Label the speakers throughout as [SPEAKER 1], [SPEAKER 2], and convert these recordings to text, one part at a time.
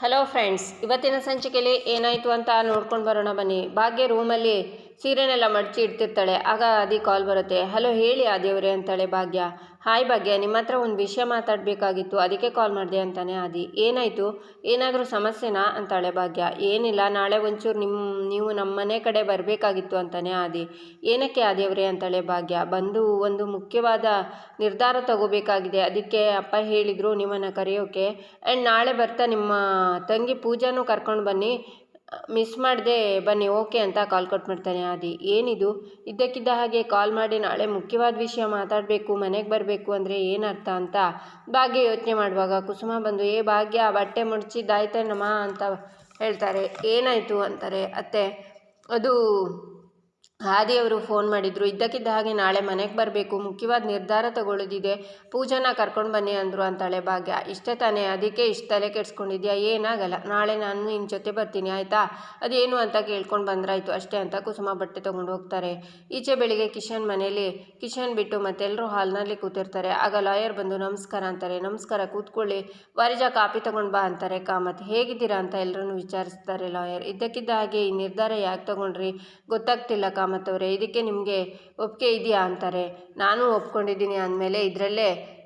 [SPEAKER 1] Hello friends ಇವತ್ತಿನ ಸಂಚಿಕೆಯಲ್ಲಿ ಏನಾಯಿತು ಅಂತ ನೋಡ್ಕೊಂಡು ಬರೋಣ ಬನ್ನಿ. ಭಾಗ್ಯ ರೂಮಲ್ಲಿ ಸೀರೆನೆಲ್ಲ ಮಡಚಿ ಇಡ್ತಿರ್ತಾಳೆ. ಆಗ ಆದಿ ಕಾಲ್ ಬರುತ್ತೆ. ಹಲೋ ಹೇಳಿ ಆದಿಯವರೇ, ಅಂತಾಳೆ ಭಾಗ್ಯ. ಹಾಯ್ ಭಾಗ್ಯ, ನಿಮ್ಮ ಹತ್ರ ಒಂದು ವಿಷಯ ಮಾತಾಡಬೇಕಾಗಿತ್ತು. ಅದಕ್ಕೆ ಕಾಲ್ ಮಾಡಿದೆ, ಅಂತಾನೆ ಆದಿ. ಏನಾಯಿತು? ಏನಾದರೂ ಸಮಸ್ಯೆನಾ? ಅಂತಾಳೆ ಭಾಗ್ಯ. ಏನಿಲ್ಲ, ನಾಳೆ ಒಂಚೂರು ನಿಮ್ಮ ನೀವು ನಮ್ಮ ಮನೆ ಕಡೆ ಬರಬೇಕಾಗಿತ್ತು, ಅಂತಾನೆ ಆದಿ. ಏನಕ್ಕೆ ಆದಿಯವರೇ? ಅಂತಾಳೆ ಭಾಗ್ಯ. ಬಂದು ಒಂದು ಮುಖ್ಯವಾದ ನಿರ್ಧಾರ ತಗೋಬೇಕಾಗಿದೆ. ಅದಕ್ಕೆ ಅಪ್ಪ ಹೇಳಿದರು ನಿಮ್ಮನ್ನು ಕರೆಯೋಕೆ. ಆ್ಯಂಡ್ ನಾಳೆ ಬರ್ತಾ ನಿಮ್ಮ ತಂಗಿ ಪೂಜಾನೂ ಕರ್ಕೊಂಡು ಬನ್ನಿ. ಮಿಸ್ ಮಾಡದೆ ಬನ್ನಿ, ಓಕೆ ಅಂತ ಕಾಲ್ ಕೊಟ್ಬಿಡ್ತಾನೆ ಆದಿ. ಏನಿದು? ಇದ್ದಕ್ಕಿದ್ದ ಹಾಗೆ ಕಾಲ್ ಮಾಡಿ ನಾಳೆ ಮುಖ್ಯವಾದ ವಿಷಯ ಮಾತಾಡಬೇಕು, ಮನೆಗೆ ಬರಬೇಕು ಅಂದರೆ ಏನರ್ಥ ಅಂತ ಭಾಗ್ಯ ಯೋಚನೆ ಮಾಡುವಾಗ ಕುಸುಮ ಬಂದು, ಏ ಭಾಗ್ಯ, ಬಟ್ಟೆ ಮುಡ್ಚಿದ್ದಾಯ್ತೇನಮ್ಮ? ಅಂತ ಹೇಳ್ತಾರೆ. ಏನಾಯಿತು ಅಂತಾರೆ ಅತ್ತೆ. ಅದು ಆದಿಯವರು ಫೋನ್ ಮಾಡಿದರು, ಇದ್ದಕ್ಕಿದ್ದ ಹಾಗೆ ನಾಳೆ ಮನೆಗೆ ಬರಬೇಕು, ಮುಖ್ಯವಾದ ನಿರ್ಧಾರ ತಗೊಳ್ಳೋದಿದೆ, ಪೂಜಾನ ಕರ್ಕೊಂಡು ಬನ್ನಿ ಅಂದರು ಅಂತಾಳೆ ಭಾಗ್ಯ. ಇಷ್ಟೇ ತಾನೇ, ಅದಕ್ಕೆ ಇಷ್ಟು ತಲೆ ಕೆಡಿಸ್ಕೊಂಡಿದ್ಯಾ, ಏನಾಗಲ್ಲ. ನಾಳೆ ನಾನು ನಿನ್ನ ಜೊತೆ ಬರ್ತೀನಿ, ಆಯಿತಾ? ಅದೇನು ಅಂತ ಕೇಳ್ಕೊಂಡು ಬಂದ್ರಾಯ್ತು. ಅಷ್ಟೇ ಅಂತ ಕುಸುಮ ಬಟ್ಟೆ ತೊಗೊಂಡು ಹೋಗ್ತಾರೆ. ಈಚೆ ಬೆಳಿಗ್ಗೆ ಕಿಶನ್ ಮನೆಯಲ್ಲಿ ಕಿಶನ್ ಬಿಟ್ಟು ಮತ್ತೆಲ್ಲರೂ ಹಾಲ್ನಲ್ಲಿ ಕೂತಿರ್ತಾರೆ. ಆಗ ಲಾಯರ್ ಬಂದು, ನಮಸ್ಕಾರ ಅಂತಾರೆ. ನಮಸ್ಕಾರ, ಕೂತ್ಕೊಳ್ಳಿ. ವಾರಿಜಾ ಕಾಪಿ ತಗೊಂಡು ಬಾ ಅಂತಾರೆ. ಕಾಮತ್ ಹೇಗಿದ್ದೀರಾ ಅಂತ ಎಲ್ಲರೂ ವಿಚಾರಿಸ್ತಾರೆ ಲಾಯರ್. ಇದ್ದಕ್ಕಿದ್ದ ಹಾಗೆ ಈ ನಿರ್ಧಾರ ಯಾಕೆ ತಗೊಂಡ್ರಿ? ಗೊತ್ತಾಗ್ತಿಲ್ಲ ಕಾಮತ್ ಅವರೇ ಇದಕ್ಕೆ ನಿಮಗೆ ಒಪ್ಪಿಗೆ ಇದೆಯಾ ಅಂತಾರೆ. ನಾನು ಒಪ್ಕೊಂಡಿದ್ದೀನಿ ಅಂದಮೇಲೆ ಇದರಲ್ಲೇ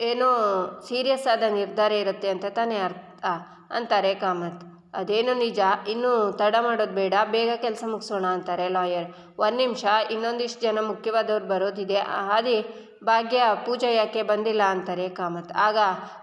[SPEAKER 1] ಏನೋ ಸೀರಿಯಸ್ ಆದ ನಿರ್ಧಾರ ಇರುತ್ತೆ ಅಂತ ತಾನೇ ಅರ್ಥ ಅಂತಾರೆ ಕಾಮತ್. ಅದೇನು ನಿಜ, ಇನ್ನೂ ತಡ ಮಾಡೋದು ಬೇಡ, ಬೇಗ ಕೆಲಸ ಮುಗಿಸೋಣ ಅಂತಾರೆ ಲಾಯರ್. ಒಂದು ನಿಮಿಷ, ಇನ್ನೊಂದಿಷ್ಟು ಜನ ಮುಖ್ಯವಾದವ್ರು ಬರೋದಿದೆ ಹಾದಿ ಭಾಗ್ಯ ಪೂಜಾ ಯಾಕೆ ಬಂದಿಲ್ಲ ಅಂತಾರೆ ಕಾಮತ್. ಆಗ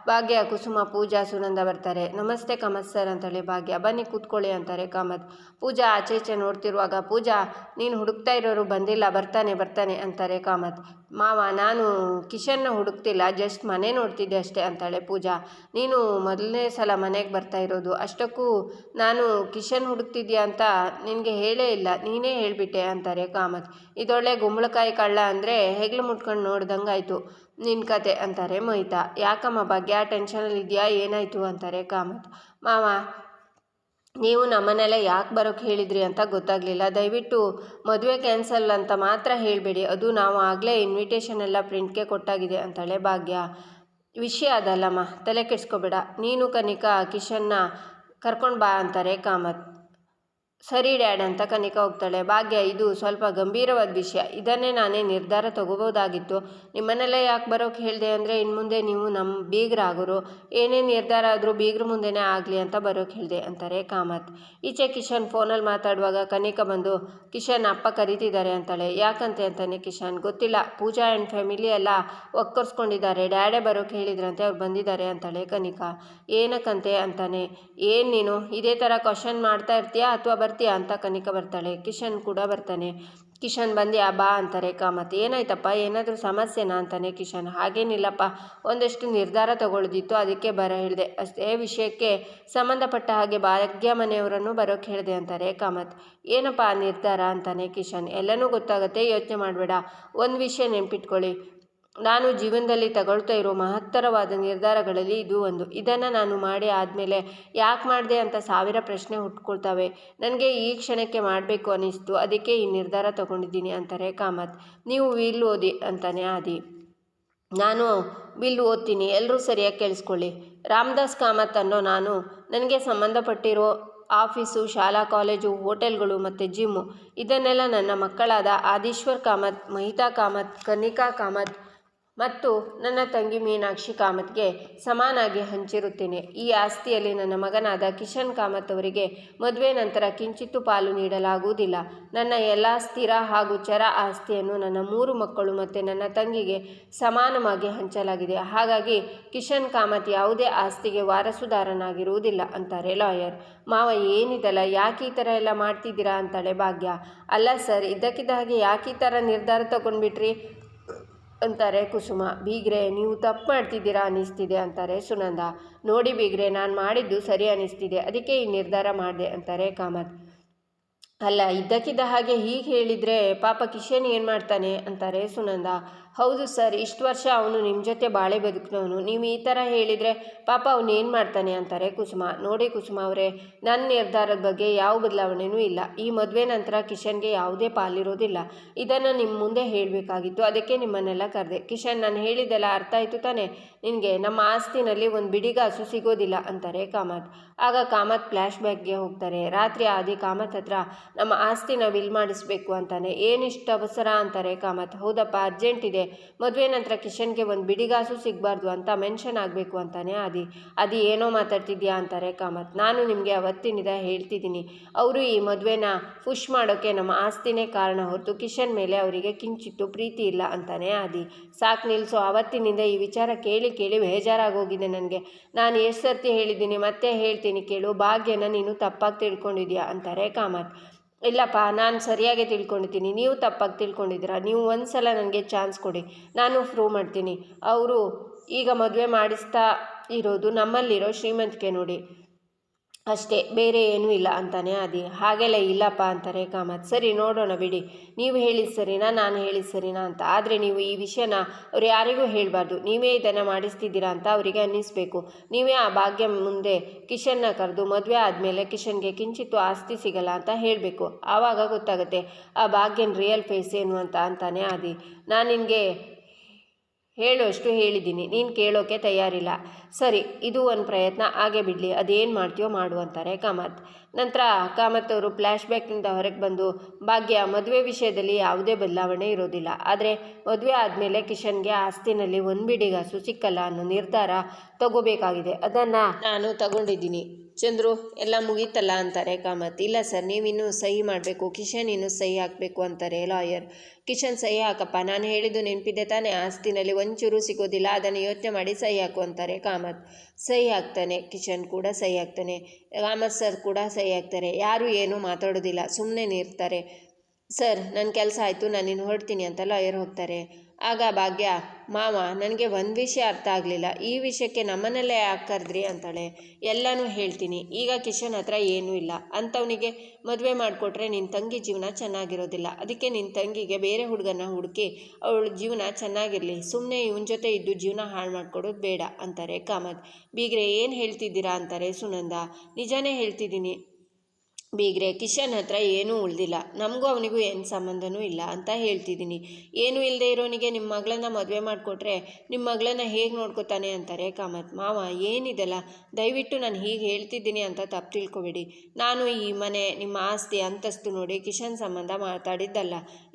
[SPEAKER 1] ಭಾಗ್ಯ, ಕುಸುಮ, ಪೂಜಾ, ಸುನಂದ ಬರ್ತಾರೆ. ನಮಸ್ತೆ ಕಾಮತ್ ಸರ್ ಅಂತೇಳಿ ಭಾಗ್ಯ, ಬನ್ನಿ ಕೂತ್ಕೊಳ್ಳಿ ಅಂತಾರೆ ಕಾಮತ್. ಪೂಜಾ ಆಚೆ ಈಚೆ ನೋಡ್ತಿರುವಾಗ, ಪೂಜಾ, ನೀನು ಹುಡುಕ್ತಾ ಇರೋರು ಬಂದಿಲ್ಲ, ಬರ್ತಾನೆ ಬರ್ತಾನೆ ಅಂತಾರೆ ಕಾಮತ್. ಮಾವ, ನಾನು ಕಿಶನ್ನ ಹುಡುಕ್ತಿಲ್ಲ ಜಸ್ಟ್ ಮನೆ ನೋಡ್ತಿದ್ದೆ ಅಷ್ಟೇ ಅಂತಾಳೆ ಪೂಜಾ. ನೀನು ಮೊದಲನೇ ಸಲ ಮನೆಗೆ ಬರ್ತಾ ಇರೋದು, ಅಷ್ಟಕ್ಕೂ ನಾನು ಕಿಶನ್ ಹುಡುಕ್ತಿದ್ಯಾ ಅಂತ ನಿನಗೆ ಹೇಳೇ ಇಲ್ಲ, ನೀನೇ ಹೇಳಿಬಿಟ್ಟೆ ಅಂತಾರೆ ಕಾಮತ್. ಇದೊಳ್ಳೆ ಗುಂಬಳಕಾಯಿ ಕಳ್ಳ ಅಂದರೆ ಹೆಗ್ಲು ಮುಟ್ಕೊಂಡು ನೋಡ್ದಂಗಾಯ್ತು. ನಿನ್ನ ಕತೆ ಅಂತಾರೆ ಮೊಯ್ತಾ ಯಾಕಮ್ಮ ಭಾಗ್ಯ ಟೆನ್ಷನಲ್ಲಿ ಇದೆಯಾ? ಏನಾಯಿತು ಅಂತಾರೆ ಕಾಮತ್. ಮಾವ, ನೀವು ನಮ್ಮನ್ನೆಲ್ಲ ಯಾಕೆ ಬರೋಕ್ಕೆ ಹೇಳಿದ್ರಿ ಅಂತ ಗೊತ್ತಾಗಲಿಲ್ಲ. ದಯವಿಟ್ಟು ಮದುವೆ ಕ್ಯಾನ್ಸಲ್ ಅಂತ ಮಾತ್ರ ಹೇಳಬೇಡಿ. ಅದು ನಾವು ಆಗಲೇ ಇನ್ವಿಟೇಷನ್ ಎಲ್ಲ ಪ್ರಿಂಟ್ಗೆ ಕೊಟ್ಟಾಗಿದೆ ಅಂತಾಳೆ ಭಾಗ್ಯ. ವಿಷಯ ಅದಲ್ಲಮ್ಮ. ತಲೆ ಕೆಡಿಸ್ಕೋಬೇಡ. ನೀನು ಕನಿಕಾ ಕಿಶನ್ನ ಕರ್ಕೊಂಡು ಬಾ ಅಂತಾರೆ ಕಾಮತ್. ಸರಿ ಡ್ಯಾಡ್ ಅಂತ ಕನಿಕಾ ಹೋಗ್ತಾಳೆ. ಭಾಗ್ಯ, ಇದು ಸ್ವಲ್ಪ ಗಂಭೀರವಾದ ವಿಷಯ. ಇದನ್ನೇ ನಾನೇ ನಿರ್ಧಾರ ತಗೋಬೋದಾಗಿತ್ತು ನಿಮ್ಮನ್ನೆಲ್ಲ ಯಾಕೆ ಬರೋಕ್ಕೆ ಹೇಳಿದೆ ಅಂದರೆ ಇನ್ನು ಮುಂದೆ ನೀವು ನಮ್ಮ ಬೀಗರಾಗೋರು. ಏನೇ ನಿರ್ಧಾರ ಆದರೂ ಬೀಗ್ರ ಮುಂದೆನೇ ಆಗಲಿ ಅಂತ ಬರೋಕ್ಕೆ ಹೇಳಿದೆ ಅಂತಾರೆ ಕಾಮತ್. ಈಚೆ ಕಿಶನ್ ಫೋನಲ್ಲಿ ಮಾತಾಡುವಾಗ ಕನಿಕಾ ಬಂದು, ಕಿಶನ್ ಅಪ್ಪ ಕರೀತಿದ್ದಾರೆ ಅಂತಾಳೆ. ಯಾಕಂತೆ ಅಂತಾನೆ ಕಿಶನ್? ಗೊತ್ತಿಲ್ಲ. ಪೂಜಾ ಆ್ಯಂಡ್ ಫ್ಯಾಮಿಲಿ ಎಲ್ಲ ಒಕ್ಕರ್ಸ್ಕೊಂಡಿದ್ದಾರೆ. ಡ್ಯಾಡೇ ಬರೋಕ್ಕೆ ಹೇಳಿದ್ರಂತೆ, ಅವ್ರು ಬಂದಿದ್ದಾರೆ ಅಂತಾಳೆ ಕನಿಕಾ. ಏನಕ್ಕಂತೆ? ಅಂತಾನೆ. ಏನು ನೀನು? ಇದೇ ಥರ ಕ್ವಶನ್ ಮಾಡ್ತಾ ಇರ್ತೀಯಾ ಅಥವಾ ಬರ್ತೀಯಾ ಅಂತ ಕನಿಕ ಬರ್ತಾಳೆ. ಕಿಶನ್ ಕೂಡ ಬರ್ತಾನೆ. ಕಿಶನ್ ಬಂದು ಬಾ ಅಂತಾರೆ ಕಾಮತ್ ಏನಾಯ್ತಪ್ಪ? ಏನಾದರೂ ಸಮಸ್ಯೆನಾ? ಅಂತಾನೆ ಕಿಶನ್. ಹಾಗೇನಿಲ್ಲಪ್ಪ. ಒಂದಷ್ಟು ನಿರ್ಧಾರ ತಗೊಳ್ದಿತ್ತು. ಅದಕ್ಕೆ ಬರ ಹೇಳಿದೆ. ಅಷ್ಟೇ ವಿಷಯಕ್ಕೆ ಸಂಬಂಧಪಟ್ಟ ಹಾಗೆ ಭಾಗ್ಯ ಮನೆಯವರನ್ನು ಬರೋಕ್ಕೆ ಹೇಳಿದೆ ಅಂತಾರೆ ಕಾಮತ್ ಏನಪ್ಪ ಆ ನಿರ್ಧಾರ? ಅಂತಾನೆ ಕಿಶನ್. ಎಲ್ಲನೂ ಗೊತ್ತಾಗುತ್ತೆ. ಯೋಚನೆ ಮಾಡಬೇಡ. ಒಂದು ವಿಷಯ ನೆನ್ಪಿಟ್ಕೊಳ್ಳಿ. ನಾನು ಜೀವನದಲ್ಲಿ ತಗೊಳ್ತಾ ಇರೋ ಮಹತ್ತರವಾದ ನಿರ್ಧಾರಗಳಲ್ಲಿ ಇದು ಒಂದು. ಇದನ್ನು ನಾನು ಮಾಡಿ ಆದಮೇಲೆ ಯಾಕೆ ಮಾಡಿದೆ ಅಂತ ಸಾವಿರ ಪ್ರಶ್ನೆ ಹುಟ್ಕೊಳ್ತವೆ ನನಗೆ ಈ ಕ್ಷಣಕ್ಕೆ ಮಾಡಬೇಕು ಅನ್ನಿಸ್ತು. ಅದಕ್ಕೆ ಈ ನಿರ್ಧಾರ ತಗೊಂಡಿದ್ದೀನಿ ಅಂತಾರೆ ಕಾಮತ್. ನೀವು ವಿಲ್ ಓದಿ ಅಂತಾನೆ ಆದಿ. ನಾನು ಬಿಲ್ ಓದ್ತೀನಿ. ಎಲ್ಲರೂ ಸರಿಯಾಗಿ ಕೇಳಿಸ್ಕೊಳ್ಳಿ. ರಾಮದಾಸ್ ಕಾಮತ್ ಅನ್ನೋ ನಾನು, ನನಗೆ ಸಂಬಂಧಪಟ್ಟಿರೋ ಆಫೀಸು, ಶಾಲಾ, ಕಾಲೇಜು, ಹೋಟೆಲ್ಗಳು ಮತ್ತು ಜಿಮ್ಮು, ಇದನ್ನೆಲ್ಲ ನನ್ನ ಮಕ್ಕಳಾದ ಆದೀಶ್ವರ್ ಕಾಮತ್, ಮಹಿತಾ ಕಾಮತ್ ಕನಿಕಾ ಕಾಮತ್ ಮತ್ತು ನನ್ನ ತಂಗಿ ಮೀನಾಕ್ಷಿ ಕಾಮತ್ಗೆ ಸಮಾನಾಗಿ ಹಂಚಿರುತ್ತೇನೆ. ಈ ಆಸ್ತಿಯಲ್ಲಿ ನನ್ನ ಮಗನಾದ ಕಿಶನ್ ಕಾಮತ್ ಅವರಿಗೆ ಮದುವೆ ನಂತರ ಕಿಂಚಿತ್ತು ಪಾಲು ನೀಡಲಾಗುವುದಿಲ್ಲ. ನನ್ನ ಎಲ್ಲ ಸ್ಥಿರ ಹಾಗೂ ಚರ ಆಸ್ತಿಯನ್ನು ನನ್ನ ಮೂರು ಮಕ್ಕಳು ಮತ್ತು ನನ್ನ ತಂಗಿಗೆ ಸಮಾನವಾಗಿ ಹಂಚಲಾಗಿದೆ. ಹಾಗಾಗಿ ಕಿಶನ್ ಕಾಮತ್ ಯಾವುದೇ ಆಸ್ತಿಗೆ ವಾರಸುದಾರನಾಗಿರುವುದಿಲ್ಲ ಅಂತಾರೆ ಲಾಯರ್. ಮಾವ, ಏನಿದಲ್ಲ, ಯಾಕೆ ಈ ಥರ ಎಲ್ಲ ಮಾಡ್ತಿದ್ದೀರಾ ಅಂತಾಳೆ ಭಾಗ್ಯ. ಅಲ್ಲ ಸರ್ ಇದ್ದಕ್ಕಿದ್ದ ಹಾಗೆ ಯಾಕೆ ಈ ಥರ ನಿರ್ಧಾರ ತಗೊಂಡ್ಬಿಟ್ರಿ? ಅಂತಾರೆ, ಕುಸುಮ, ಬೀಗ್ರೆ, ನೀವು ತಪ್ಪು ಮಾಡ್ತಿದ್ದೀರಾ ಅನ್ನಿಸ್ತಿದೆ ಅಂತಾರೆ ಸುನಂದ. ನೋಡಿ ಬೀಗ್ರೆ, ನಾನು ಮಾಡಿದ್ದು ಸರಿ ಅನ್ನಿಸ್ತಿದೆ, ಅದಕ್ಕೆ ಈ ನಿರ್ಧಾರ ಮಾಡಿದೆ, ಅಂತಾರೆ ಕಾಮತ್. ಅಲ್ಲ, ಇದ್ದಕ್ಕಿದ್ದ ಹಾಗೆ ಹೀಗೆ ಹೇಳಿದರೆ ಪಾಪ ಕಿಶನ್ ಏನು ಮಾಡ್ತಾನೆ? ಅಂತಾರೆ ಸುನಂದ. ಹೌದು ಸರ್, ಇಷ್ಟು ವರ್ಷ ಅವನು ನಿಮ್ಮ ಜೊತೆ ಬಾಳೆ ಬದುಕಿನವನು. ನೀವು ಈ ಥರ ಹೇಳಿದರೆ ಪಾಪ ಅವನು ಏನು ಮಾಡ್ತಾನೆ ಅಂತಾರೆ ಕುಸುಮ. ನೋಡಿ ಕುಸುಮ ಅವರೇ ನನ್ನ ನಿರ್ಧಾರದ ಬಗ್ಗೆ ಯಾವ ಬದಲಾವಣೆಯೂ ಇಲ್ಲ. ಈ ಮದುವೆ ನಂತರ ಕಿಶನ್ಗೆ ಯಾವುದೇ ಪಾಲಿರೋದಿಲ್ಲ. ಇದನ್ನು ನಿಮ್ಮ ಮುಂದೆ ಹೇಳಬೇಕಾಗಿತ್ತು. ಅದಕ್ಕೆ ನಿಮ್ಮನ್ನೆಲ್ಲ ಕರೆದೆ. ಕಿಶನ್, ನಾನು ಹೇಳಿದ್ದೆಲ್ಲ ಅರ್ಥ ಆಯಿತು ತಾನೇ? ನಿನಗೆ ನಮ್ಮ ಆಸ್ತಿನಲ್ಲಿ ಒಂದು ಬಿಡಿಗಾಸು ಸಿಗೋದಿಲ್ಲ ಅಂತಾರೆ ಕಾಮತ್. ಆಗ ಕಾಮತ್ ಫ್ಲ್ಯಾಶ್ ಬ್ಯಾಕ್ಗೆ ಹೋಗ್ತಾರೆ. ರಾತ್ರಿ ಆದಿ ಕಾಮತ್ ಹತ್ರ ನಮ್ಮ ಆಸ್ತಿನ ವಿಲ್ ಮಾಡಿಸ್ಬೇಕು ಅಂತಾನೆ. ಏನಿಷ್ಟು ಅವಸರ ಅಂತಾರೆ ಕಾಮತ್. ಹೌದಪ್ಪ, ಅರ್ಜೆಂಟ್ ಇದೆ. ಮದುವೆ ನಂತರ ಕಿಶನ್ಗೆ ಒಂದು ಬಿಡಿಗಾಸು ಸಿಗಬಾರ್ದು ಅಂತ ಮೆನ್ಷನ್ ಆಗಬೇಕು ಅಂತಾನೆ ಆದಿ. ಅದು ಏನೋ ಮಾತಾಡ್ತಿದ್ಯಾ ಅಂತಾರೆ ಕಾಮತ್. ನಾನು ನಿಮಗೆ ಅವತ್ತಿನಿಂದ ಹೇಳ್ತಿದ್ದೀನಿ. ಅವರು ಈ ಮದುವೆನ ಪುಷ್ ಮಾಡೋಕ್ಕೆ ನಮ್ಮ ಆಸ್ತಿನೇ ಕಾರಣ ಹೊರತು ಕಿಶನ್ ಮೇಲೆ ಅವರಿಗೆ ಕಿಂಚಿತ್ತು ಪ್ರೀತಿ ಇಲ್ಲ ಅಂತಾನೆ ಆದಿ. ಸಾಕು ನಿಲ್ಸೋ, ಅವತ್ತಿನಿಂದ ಈ ವಿಚಾರ ಕೇಳಿ ಕೇಳಿ ಬೇಜಾರಾಗೋಗಿದೆ ನನಗೆ. ನಾನು ಎಷ್ಟು ಸರ್ತಿ ಹೇಳಿದ್ದೀನಿ, ಮತ್ತೆ ಹೇಳ್ತೀನಿ ಕೇಳು. ಭಾಗ್ಯನ ನೀನು ತಪ್ಪಾಗಿ ತಿಳ್ಕೊಂಡಿದ್ಯಾ ಅಂತಾರೆ ಕಾಮತ್. ಇಲ್ಲಪ್ಪ, ನಾನು ಸರಿಯಾಗಿ ತಿಳ್ಕೊಂಡಿದ್ದೀನಿ. ನೀವು ತಪ್ಪಾಗಿ ತಿಳ್ಕೊಂಡಿದ್ದೀರಾ. ನೀವು ಒಂದು ಸಲ ನನಗೆ ಚಾನ್ಸ್ ಕೊಡಿ. ನಾನು ಪ್ರೂವ್ ಮಾಡ್ತೀನಿ. ಅವರು ಈಗ ಮದುವೆ ಮಾಡಿಸ್ತಾ ಇರೋದು ನಮ್ಮಲ್ಲಿರೋ ಶ್ರೀಮಂತಿಕೆ ನೋಡಿ. ಅಷ್ಟೇ, ಬೇರೆ ಏನೂ ಇಲ್ಲ ಅಂತಾನೆ ಆದಿ. ಹಾಗೆಲ್ಲ ಇಲ್ಲಪ್ಪ ಅಂತಾರೆ ಕಾಮತ್. ಸರಿ, ನೋಡೋಣ ಬಿಡಿ. ನೀವು ಹೇಳಿದ ಸರಿನಾ, ನಾನು ಹೇಳಿದ ಸರಿನಾ ಅಂತ. ಆದರೆ ನೀವು ಈ ವಿಷಯನ ಅವ್ರು ಯಾರಿಗೂ ಹೇಳಬಾರ್ದು. ನೀವೇ ಇದನ್ನು ಮಾಡಿಸ್ತಿದ್ದೀರಾ ಅಂತ ಅವರಿಗೆ ಅನ್ನಿಸ್ಬೇಕು. ನೀವೇ ಆ ಭಾಗ್ಯ ಮುಂದೆ ಕಿಶನ್ನ ಕರೆದು ಮದುವೆ ಆದಮೇಲೆ ಕಿಶನ್ಗೆ ಕಿಂಚಿತ್ತು ಆಸ್ತಿ ಸಿಗಲ್ಲ ಅಂತ ಹೇಳಬೇಕು. ಆವಾಗ ಗೊತ್ತಾಗುತ್ತೆ, ಆ ಭಾಗ್ಯನ ರಿಯಲ್ ಫೇಸ್ ಏನು ಅಂತ ಅಂತಾನೆ ಆದಿ. ನಾನು ನಿನಗೆ ಹೇಳುವಷ್ಟು ಹೇಳಿದ್ದೀನಿ, ನೀನು ಕೇಳೋಕ್ಕೆ ತಯಾರಿಲ್ಲ. ಸರಿ, ಇದು ಒಂದು ಪ್ರಯತ್ನ, ಹಾಗೆ ಬಿಡಲಿ, ಅದೇನು ಮಾಡ್ತೀಯೋ ಮಾಡು ಅಂತಾರೆ ಕಾಮತ್. ನಂತರ ಕಾಮತ್ ಅವರು ಫ್ಲ್ಯಾಶ್ ಬ್ಯಾಕ್ನಿಂದ ಹೊರಗೆ ಬಂದು, ಭಾಗ್ಯ, ಮದುವೆ ವಿಷಯದಲ್ಲಿ ಯಾವುದೇ ಬದಲಾವಣೆ ಇರೋದಿಲ್ಲ. ಆದರೆ, ಮದುವೆ ಆದಮೇಲೆ ಕಿಶನ್ಗೆ ಆಸ್ತಿನಲ್ಲಿ ಒಂದು ಬಿಡಿಗಾಸು ಸಿಕ್ಕಲ್ಲ ಅನ್ನೋ ನಿರ್ಧಾರ ತಗೋಬೇಕಾಗಿದೆ. ಅದನ್ನು ನಾನು ತಗೊಂಡಿದ್ದೀನಿ. ಚಂದ್ರು, ಎಲ್ಲ ಮುಗೀತಲ್ಲ ಅಂತಾರೆ ಕಾಮತ್. ಇಲ್ಲ ಸರ್, ನೀವಿನ್ನೂ ಸಹಿ ಮಾಡಬೇಕು, ಕಿಶನ್ ಇನ್ನೂ ಸಹಿ ಹಾಕಬೇಕು ಅಂತಾರೆ ಲಾಯರ್. ಕಿಶನ್, ಸಹಿ ಹಾಕಪ್ಪ, ನಾನು ಹೇಳಿದ್ದು ನೆನಪಿದೆ ತಾನೇ, ಆಸ್ತಿನಲ್ಲಿ ಒಂಚೂರು ಸಿಗೋದಿಲ್ಲ, ಅದನ್ನು ಯೋಚನೆ ಮಾಡಿ ಸಹಿ ಹಾಕು ಅಂತಾರೆ ಕಾಮತ್. ಸಹಿ ಹಾಕ್ತಾನೆ, ಕಿಶನ್ ಕೂಡ ಸಹಿ ಹಾಕ್ತಾನೆ, ಕಾಮತ್ ಸರ್ ಕೂಡ ಸಹಿ ಹಾಕ್ತಾರೆ, ಯಾರೂ ಏನೂ ಮಾತಾಡೋದಿಲ್ಲ ಸುಮ್ಮನೆ ನಿರ್ತಾರೆ. ಸರ್ ನನ್ನ ಕೆಲಸ ಆಯಿತು ನಾನು ಇನ್ನು ಹೊರಡ್ತೀನಿ ಅಂತ ಲಾಯರ್ ಹೋಗ್ತಾರೆ. ಆಗ ಭಾಗ್ಯ ಮಾವ ನನಗೆ ಒಂದು ವಿಷಯ ಅರ್ಥ ಆಗಲಿಲ್ಲ. ಈ ವಿಷಯಕ್ಕೆ ನಮ್ಮನಲ್ಲೇ ಯಾಕೆ ಕರೆದ್ರಿ ಅಂತಾಳೆ. ಎಲ್ಲನೂ ಹೇಳ್ತೀನಿ. ಈಗ ಕಿಶನ್ ಹತ್ರ ಏನೂ ಇಲ್ಲ. ಅಂಥವನಿಗೆ ಮದುವೆ ಮಾಡಿಕೊಟ್ರೆ ನಿನ್ನ ತಂಗಿ ಜೀವನ ಚೆನ್ನಾಗಿರೋದಿಲ್ಲ. ಅದಕ್ಕೆ ನಿನ್ನ ತಂಗಿಗೆ ಬೇರೆ ಹುಡುಗನ ಹುಡುಕಿ ಅವಳ ಜೀವನ ಚೆನ್ನಾಗಿರಲಿ. ಸುಮ್ಮನೆ ಇವನ ಜೊತೆ ಇದ್ದು ಜೀವನ ಹಾಳು ಮಾಡಿಕೊಡೋದು ಬೇಡ ಅಂತಾರೆ ಕಾಮತ್. ಬೀಗ್ರೆ, ಏನು ಹೇಳ್ತಿದ್ದೀರಾ? ಅಂತಾರೆ ಸುನಂದ. ನಿಜಾನೇ ಹೇಳ್ತಿದ್ದೀನಿ. ಬೀಗ್ರೆ, ಕಿಶನ್ ಹತ್ರ ಏನೂ ಉಳಿದಿಲ್ಲ. ನಮಗೂ ಅವನಿಗೂ ಏನು ಸಂಬಂಧನೂ ಇಲ್ಲ ಅಂತ ಹೇಳ್ತಿದ್ದೀನಿ. ಏನೂ ಇಲ್ಲದೆ ಇರೋನಿಗೆ ನಿಮ್ಮ ಮಗಳನ್ನ ಮದುವೆ ಮಾಡಿಕೊಟ್ರೆ ನಿಮ್ಮ ಮಗಳನ್ನ ಹೇಗೆ ನೋಡ್ಕೋತಾನೆ ಅಂತಾರೆ ಕಾಮತ್. ಮಾವ, ಏನಿದೆಲ್ಲ? ದಯವಿಟ್ಟು ನಾನು ಹೀಗೆ ಹೇಳ್ತಿದ್ದೀನಿ ಅಂತ ತಪ್ಪು ತಿಳ್ಕೊಬೇಡಿ. ನಾನು ಈ ಮನೆ, ನಿಮ್ಮ ಆಸ್ತಿ, ಅಂತಸ್ತು ನೋಡಿ ಕಿಶನ್ ಸಂಬಂಧ ಮಾತಾಡಿದ್ದಲ್ಲ.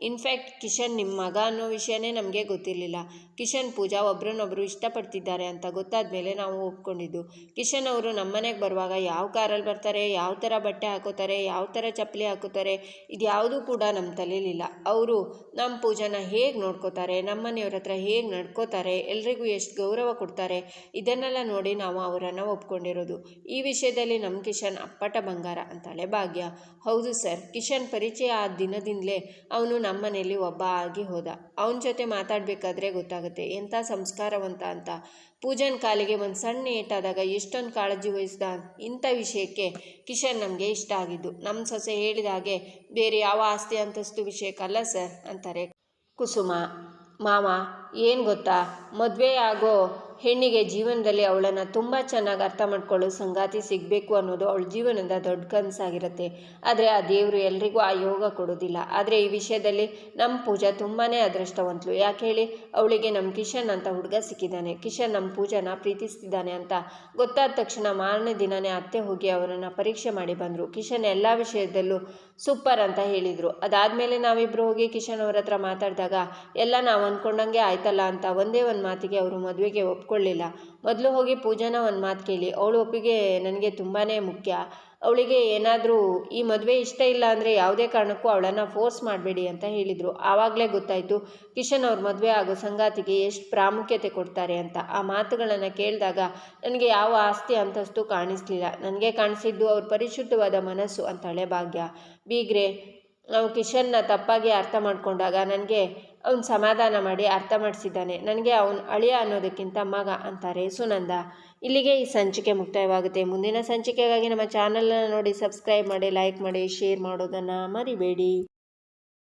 [SPEAKER 1] ಇನ್ಫ್ಯಾಕ್ಟ್ ಕಿಶನ್ ನಿಮ್ಮ ಮಗ ಅನ್ನೋ ವಿಷಯನೇ ನಮಗೆ ಗೊತ್ತಿರಲಿಲ್ಲ. ಕಿಶನ್ ಪೂಜಾ ಒಬ್ರನ್ನೊಬ್ಬರು ಇಷ್ಟಪಡ್ತಿದ್ದಾರೆ ಅಂತ ಗೊತ್ತಾದ ಮೇಲೆ ನಾವು ಒಪ್ಕೊಂಡಿದ್ದು. ಕಿಶನ್ ಅವರು ನಮ್ಮನೆಗೆ ಬರುವಾಗ ಯಾವ ಕಾರಲ್ಲಿ ಬರ್ತಾರೆ, ಯಾವ ಥರ ಬಟ್ಟೆ ಹಾಕೋತಾರೆ, ಯಾವ ಥರ ಚಪ್ಪಲಿ ಹಾಕೋತಾರೆ, ಇದು ಯಾವುದೂ ಕೂಡ ನಮ್ಮ ತಲೆಯಲ್ಲಿಲ್ಲ ಅವರು ನಮ್ಮ ಪೂಜಾನ ಹೇಗೆ ನೋಡ್ಕೋತಾರೆ ನಮ್ಮ ಮನೆಯವ್ರ ಹತ್ರ ಹೇಗೆ ನಡ್ಕೋತಾರೆ, ಎಲ್ರಿಗೂ ಎಷ್ಟು ಗೌರವ ಕೊಡ್ತಾರೆ, ಇದನ್ನೆಲ್ಲ ನೋಡಿ ನಾವು ಅವರನ್ನು ಒಪ್ಕೊಂಡಿರೋದು. ಈ ವಿಷಯದಲ್ಲಿ ನಮ್ಮ ಕಿಶನ್ ಅಪ್ಪಟ ಬಂಗಾರ ಅಂತಾಳೆ ಭಾಗ್ಯ. ಹೌದು ಸರ್, ಕಿಶನ್ ಪರಿಚಯ ಆ ದಿನದಿಂದಲೇ ಅವನು ನಮ್ಮ ಮನೆಯಲ್ಲಿ ಒಬ್ಬ ಆಗಿ ಹೋದ. ಅವನ ಜೊತೆ ಮಾತಾಡಬೇಕಾದ್ರೆ ಗೊತ್ತಾಗುತ್ತೆ. ಎಂಥ ಸಂಸ್ಕಾರವಂತ ಅಂತ. ಪೂಜನ್ ಕಾಲಿಗೆ ಒಂದು ಸಣ್ಣ ಏಟಾದಾಗ ಎಷ್ಟೊಂದು ಕಾಳಜಿ ವಹಿಸ್ದ ಇಂಥ ವಿಷಯಕ್ಕೆ ಕಿಶನ್ ನಮಗೆ ಇಷ್ಟ ಆಗಿದ್ದು. ನಮ್ಮ ಸೊಸೆ ಹೇಳಿದ ಹಾಗೆ ಬೇರೆ ಯಾವ ಆಸ್ತಿ ಅಂತಸ್ತು ವಿಷಯಕ್ಕಲ್ಲ ಸರ್ ಅಂತಾರೆ. ಕುಸುಮ, ಮಾಮ, ಏನು ಗೊತ್ತಾ? ಮದುವೆ ಆಗೋ ಹೆಣ್ಣಿಗೆ ಜೀವನದಲ್ಲಿ ಅವಳನ್ನು ತುಂಬ ಚೆನ್ನಾಗಿ ಅರ್ಥ ಮಾಡ್ಕೊಳ್ಳೋ ಸಂಗಾತಿ ಸಿಗಬೇಕು ಅನ್ನೋದು ಅವಳ ಜೀವನದ ದೊಡ್ಡ ಕನಸಾಗಿರುತ್ತೆ. ಆದರೆ ಆ ದೇವರು ಎಲ್ರಿಗೂ ಆ ಯೋಗ ಕೊಡೋದಿಲ್ಲ. ಆದರೆ ಈ ವಿಷಯದಲ್ಲಿ ನಮ್ಮ ಪೂಜಾ ತುಂಬಾ ಅದೃಷ್ಟವಂತಳು ಯಾಕೆ ಹೇಳಿ? ಅವಳಿಗೆ ನಮ್ಮ ಕಿಶನ್ ಅಂತ ಹುಡುಗ ಸಿಕ್ಕಿದ್ದಾನೆ. ಕಿಶನ್ ನಮ್ಮ ಪೂಜಾನ ಪ್ರೀತಿಸ್ತಿದ್ದಾನೆ ಅಂತ. ಗೊತ್ತಾದ ತಕ್ಷಣ ಮಾರನೇ ದಿನನೇ ಅತ್ತೆ ಹೋಗಿ ಅವರನ್ನು ಪರೀಕ್ಷೆ ಮಾಡಿ ಬಂದರು. ಕಿಶನ್ ಎಲ್ಲ ವಿಷಯದಲ್ಲೂ ಸೂಪರ್ ಅಂತ ಹೇಳಿದರು. ಅದಾದಮೇಲೆ ನಾವಿಬ್ಬರು ಹೋಗಿ ಕಿಶನ್ ಅವರ ಹತ್ರ ಮಾತಾಡಿದಾಗ, ಎಲ್ಲ ನಾವು ಅಂದ್ಕೊಂಡಂಗೆ ಆಯ್ತಲ್ಲ ಅಂತ ಒಂದೇ ಒಂದು ಮಾತಿಗೆ ಅವರು ಮದುವೆಗೆ ಒಪ್ಕೊಳ್ಳಿಲ್ಲ ಮೊದಲು ಹೋಗಿ ಪೂಜಾನ ಒಂದು ಮಾತು ಕೇಳಿ. ಅವಳು ಒಪ್ಪಿಗೆ ನನಗೆ ತುಂಬಾ ಮುಖ್ಯ. ಅವಳಿಗೆ ಏನಾದರೂ ಈ ಮದುವೆ ಇಷ್ಟ ಇಲ್ಲ ಅಂದರೆ ಯಾವುದೇ ಕಾರಣಕ್ಕೂ ಅವಳನ್ನು ಫೋರ್ಸ್ ಮಾಡಬೇಡಿ ಅಂತ ಹೇಳಿದರು. ಆವಾಗಲೇ ಗೊತ್ತಾಯಿತು, ಕಿಶನ್ ಅವ್ರ ಮದುವೆ ಆಗೋ ಸಂಗಾತಿಗೆ ಎಷ್ಟು ಪ್ರಾಮುಖ್ಯತೆ ಕೊಡ್ತಾರೆ ಅಂತ. ಆ ಮಾತುಗಳನ್ನು ಕೇಳಿದಾಗ ನನಗೆ ಯಾವ ಆಸ್ತಿ ಅಂತಸ್ತು ಕಾಣಿಸ್ಲಿಲ್ಲ. ನನಗೆ ಕಾಣಿಸಿದ್ದು ಅವ್ರ ಪರಿಶುದ್ಧವಾದ ಮನಸ್ಸು ಅಂತಳೆ ಭಾಗ್ಯ. ಬೀಗ್ರೆ ನಾವು ಕಿಶನ್ನ ತಪ್ಪಾಗಿ ಅರ್ಥ ಮಾಡಿಕೊಂಡಾಗ ನನಗೆ ಅವನು ಸಮಾಧಾನ ಮಾಡಿ ಅರ್ಥ ಮಾಡಿಸಿದ್ದಾನೆ. ನನಗೆ ಅವನು ಅಳಿಯ ಅನ್ನೋದಕ್ಕಿಂತ ಮಗ ಅಂತಾರೆ ಸುನಂದ. ಇಲ್ಲಿಗೆ ಈ ಸಂಚಿಕೆ ಮುಕ್ತಾಯವಾಗುತ್ತೆ. ಮುಂದಿನ ಸಂಚಿಕೆಗಾಗಿ ನಮ್ಮ ಚಾನಲನ್ನು ನೋಡಿ, ಸಬ್ಸ್ಕ್ರೈಬ್ ಮಾಡಿ, ಲೈಕ್ ಮಾಡಿ, ಶೇರ್ ಮಾಡೋದನ್ನು ಮರಿಬೇಡಿ.